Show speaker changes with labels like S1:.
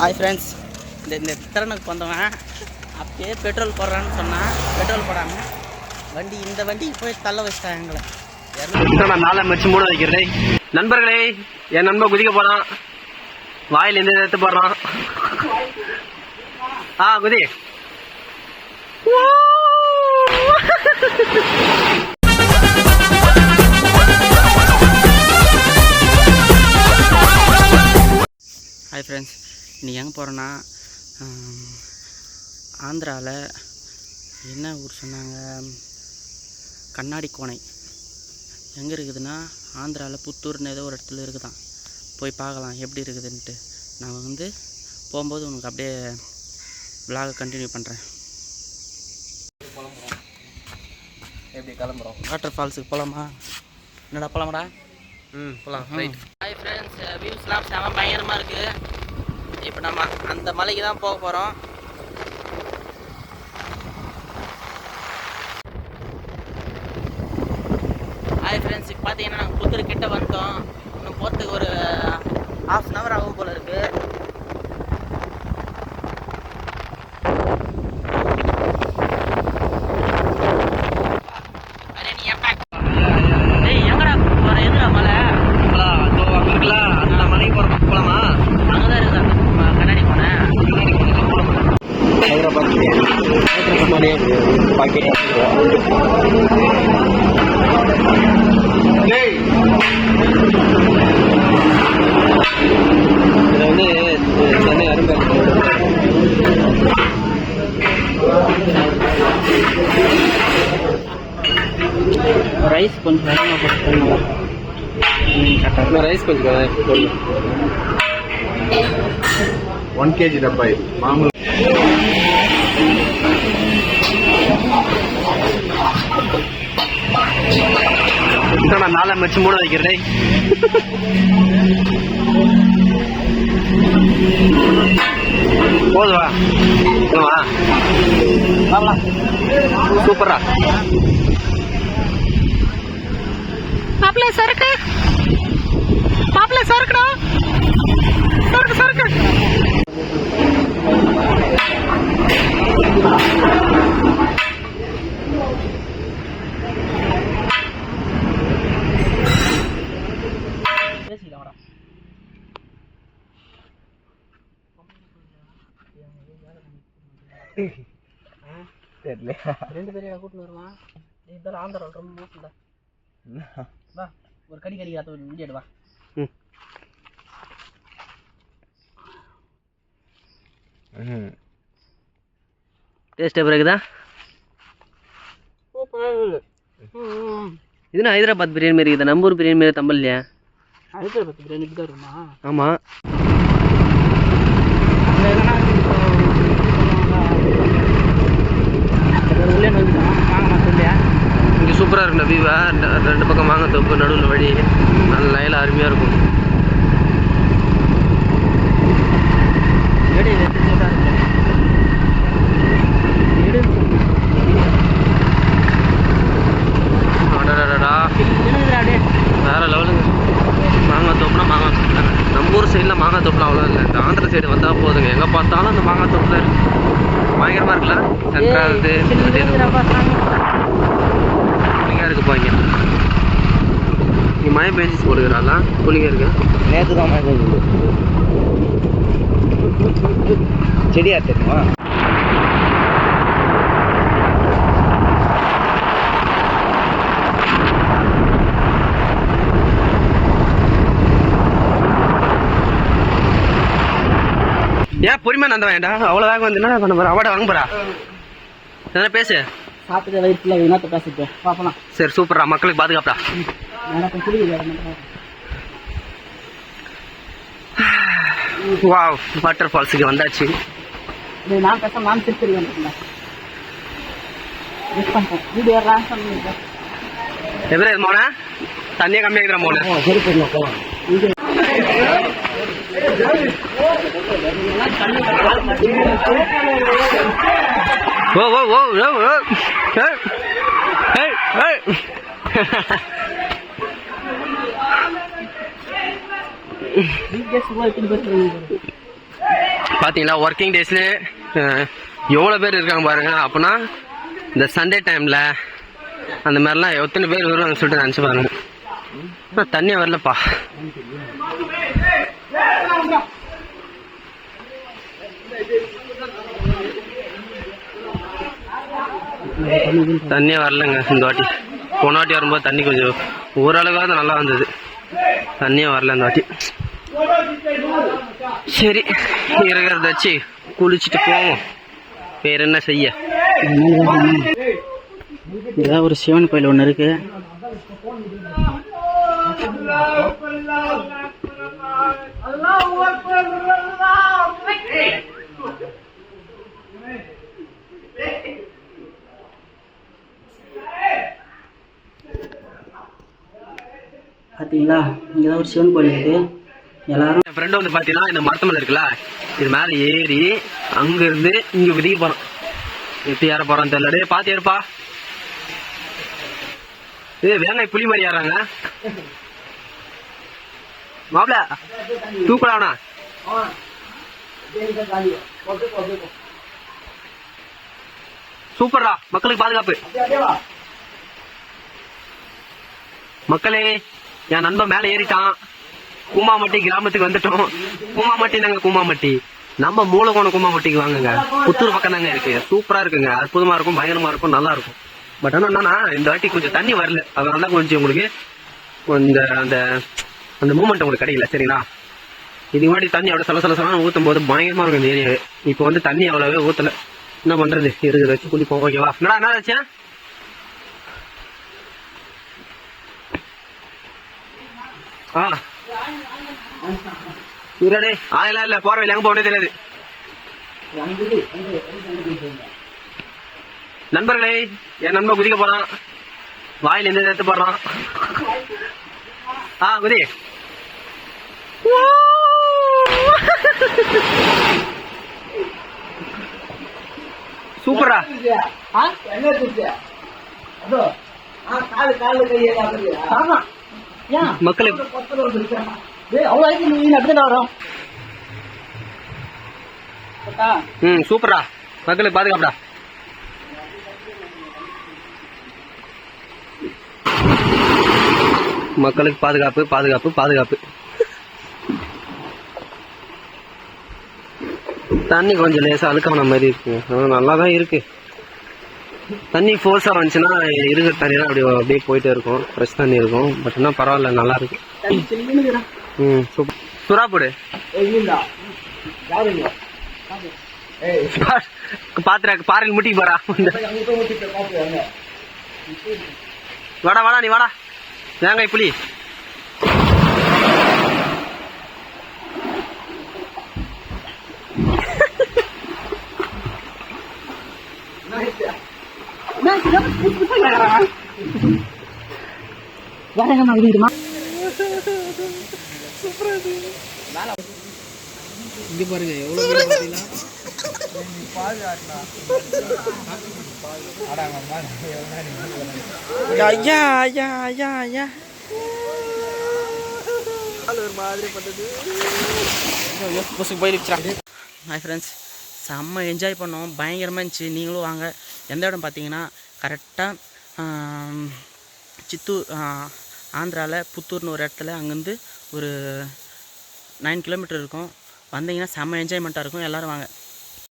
S1: Hi friends இந்த இந்த திறனுக்கு வந்தவன் அப்பயே பெட்ரோல் போடுறான்னு சொன்னான். பெட்ரோல் போடாமல் வண்டி இந்த வண்டி போய் தள்ள வச்சிட்டாங்க எங்களை.
S2: நான் நாளை மச்சு மூட வைக்கிறதே? நண்பர்களே என் நண்பன் குதிக்க போறான். வாயில இருந்து எடுத்து போடுறான். ஆ குதி.
S1: ஹாய் ஃப்ரெண்ட்ஸ் இன்றைக்கி எங்கே போகிறோன்னா ஆந்திராவில் என்ன ஊர் சொன்னாங்க? கண்ணாடி கோணை. எங்கே இருக்குதுன்னா ஆந்திராவில் புத்தூர்னு ஏதோ ஒரு இடத்துல இருக்குதான். போய் பார்க்கலாம் எப்படி இருக்குதுன்ட்டு. நான் வந்து போகும்போது உனக்கு அப்படியே விலாகை கண்டினியூ பண்ணுறேன்
S2: எப்படி கிளம்புறோம்?
S1: வாட்டர் ஃபால்ஸுக்கு போகலாமா என்னடா போகலாமாடா
S2: ம் போலாம். ரைட்
S1: ஹாய் ஃப்ரெண்ட்ஸ் வியூஸ்லாம் செம பயங்கரமாக இருக்குது இப்போ நம்ம அந்த மலைக்கு தான் போக போகிறோம் ஹாய் ஃப்ரெண்ட்ஸ் இப்போ பார்த்தீங்கன்னா நாங்கள் புத்தூர் கிட்ட வந்துட்டோம் இன்னும் போகிறதுக்கு ஒரு ஹாஃப் அன் ஹவர் ஆகும் போல இருக்குது ரைஸ் கொஞ்சம் வேகமாக
S2: போட்டு ரைஸ் கொஞ்சம் போடுங்க
S3: ஒன் கேஜி டப்பா. இது
S2: மாமூல் நான் நாளை மச்சு மூட வைக்கிறேன் போதுவா வா. சூப்பரா
S1: மாப்பிள்ள சரக்கு மாப்பிள்ள சரக்குடா சரக்கு சரக்கு
S2: தெரியல.
S1: ரெண்டு பேரையும் கூட்டின்னு வருவான்? இதெல்லாம் ஆந்திரா ரொம்ப மோசம்டா. வா ஒரு கடி கடி காத்த ஒரு வீடியோ வா.
S2: டேஸ்ட் எப்படி இருக்குதா? இதுனா ஹைதராபாத் பிரியாணி மாதிரி இருக்குதா? நம்ம ஊர் பிரியாணி மாதிரி தம்பல் இல்லையா?
S1: ஹைதராபாத் பிரியாணி இப்படி தான் இருக்குமா?
S2: ஆமாம் சூப்பராக இருக்குண்ணா வியூவா ரெண்டு பக்கம் வாங்க தொப்பு நடுவில் வழி. நல்ல லைல அருமையாக இருக்கும். வேற லெவலுங்க. மாங்காய் தோப்புனா மாங்காய் தோப்பு தாங்க. நம்ம ஊர் சைடில் மாங்காய் தோப்புலாம் அவ்வளோ இல்லை. இந்த ஆந்திர சைடு வந்தால் போதுங்க. எங்கே பார்த்தாலும் அந்த மாங்காய் தோப்பு தான் இருக்கு. பயங்கரமாக இருக்குல்ல? சென்ட்ரா இது கூலிங்காக இருக்கு போய்ங்க இங்கே மழை பெஞ்சிச்சு போடுகிறாளா கூலிங்காக இருக்கு.
S3: நேற்று தான் மழை பெய்யுது செடியா தெரியுமா?
S2: ஏன் பொறுமையாக நந்த வேண்டாம் அவ்வளோ வேகம் வந்து என்ன பண்ண போகிறா அவார்டு வாங்க என்ன பேசு.
S1: சாப்பிட்டு வயிற்றுல என்னத்த பேசிட்டு பார்க்கலாம்
S2: சரி சூப்பரா மக்களுக்கு பாதுகாப்பா
S1: எனக்கு
S2: வா வாட்டர் ஃபால்ஸுக்கு வந்தாச்சு
S1: நான் பேச நான் திருப்பி வந்துருந்தேன் வீடியோ பண்ணிருக்கேன்
S2: மோனா தண்ணியே கம்மியாகிற மோன
S3: சரி போயிடலாம் போகலாம்
S2: ஓ ஓ ஓ ஓ ஓ ஏய் ஏய் பார்த்தீங்களா ஒர்க்கிங் டேஸ்லேயே எவ்வளோ பேர் இருக்காங்க பாருங்க. அப்படின்னா இந்த சண்டே டைமில் அந்த மாதிரிலாம் எத்தனை பேர் வருவாங்கன்னு சொல்லிட்டு நினச்சி பாருங்க. தண்ணி வரலப்பா. தண்ணியே வரலங்க இந்த வாட்டி. போன வாட்டி வரும்போது தண்ணி கொஞ்சம் ஓரளவுக்காவது நல்லா வந்தது. தண்ணியே வரல இந்த வாட்டி. சரி இருக்கிறத வச்சு குளிச்சுட்டு போவோம். வேற என்ன செய்ய?
S1: இதான் ஒரு சிவன் கோயில் ஒன்று இருக்கு. பார்த்தீங்களா இங்கே தான் ஒரு சிவன் கோயில் இருக்கு. எல்லாரும்
S2: என் ஃப்ரெண்டு வந்து பார்த்தீங்கன்னா இந்த மரத்து இருக்குல்ல இது மேலே ஏறி அங்கிருந்து இங்கே விதிக்க போகிறான் எப்படி ஏற போகிறான் தெரியல. டேய் பார்த்து ஏறுப்பா. ஏ வேங்காய் புளி மாதிரி ஏறாங்க மாப்பிள தூக்கலாம்ண்ணா சூப்பர்டா மக்களுக்கு பாதுகாப்பு. மக்களே என் நண்பன் மேல ஏறிட்டான். கூமாமட்டி கிராமத்துக்கு வந்துட்டோம். கூமாமட்டி நாங்க கூமாமட்டி? நம்ம மூலகோணம் கூமாமட்டிக்கு வாங்குங்க. புத்தூர் பக்கம் தாங்க இருக்கு. சூப்பரா இருக்குங்க. அற்புதமா இருக்கும் பயங்கரமா இருக்கும் நல்லா இருக்கும். பட் ஆனா என்னன்னா இந்த வாட்டி கொஞ்சம் தண்ணி வரல. அதனால தான் கொஞ்சம் உங்களுக்கு இந்த அந்த அந்த மூமெண்ட் உங்களுக்கு கிடைக்கல சரிங்களா? இதுக்கு முன்னாடி தண்ணி அவ்வளோ சல சல சலம் ஊற்றும் போது பயங்கரமா இருக்கும் இந்த ஏரியாவே. இப்போ வந்து தண்ணி அவ்வளோவே ஊத்தல. என்ன பண்றது? இருக்கிறத வச்சு குளிப்போம் ஓகேவா? என்னடா என்ன ஆச்சு? ஆ. இருடே ஆயெல்லாம் இல்ல போற வழி எங்க போகவே தெரியாது நண்பர்களே என் நண்பன் குதிக்க போறான். வாயில எந்த எடுத்து போடுறான். ஆ குதி. சூப்பரா மக்களுக்கு ம் சூப்பரா மக்களுக்கு பாதுகாப்புடா. மக்களுக்கு பாதுகாப்பு பாதுகாப்பு பாதுகாப்பு. தண்ணி கொஞ்சம் லேசா அழுக்கான மாதிரி இருக்கு. ஆனா நல்லா தான் இருக்கு. தண்ணி ஃபோர்ஸா வந்துச்சுன்னா இருக்கிற தண்ணிலாம் அப்படியே அப்படியே போயிட்டே இருக்கும். ஃப்ரெஷ் தண்ணி இருக்கும். பட் ஆனால் பரவாயில்ல நல்லா இருக்கு. ம் சூப்பர் சுறா போடு. பாத்துற பாறையில் முட்டிக்கு போறா வாடா வாடா நீ வாடா. வேங்காய் புலி
S1: இங்கே பாருங்க எவ்வளோ பார்த்தீங்களா ஐயா ஐயா ஐயா ஐயா. ஹாய் ஃப்ரெண்ட்ஸ் செம்ம என்ஜாய் பண்ணோம். பயங்கரமாக இருந்துச்சு. நீங்களும் வாங்க. எந்த இடம் பார்த்தீங்கன்னா கரெக்டாக சித்தூர் ஆந்திராவில் புத்தூர்னு ஒரு இடத்துல அங்கேருந்து ஒரு நைன் கிலோமீட்டர் இருக்கும். வந்தீங்கன்னா செம்ம என்ஜாய்மெண்ட்டாக இருக்கும். எல்லோரும் வாங்க.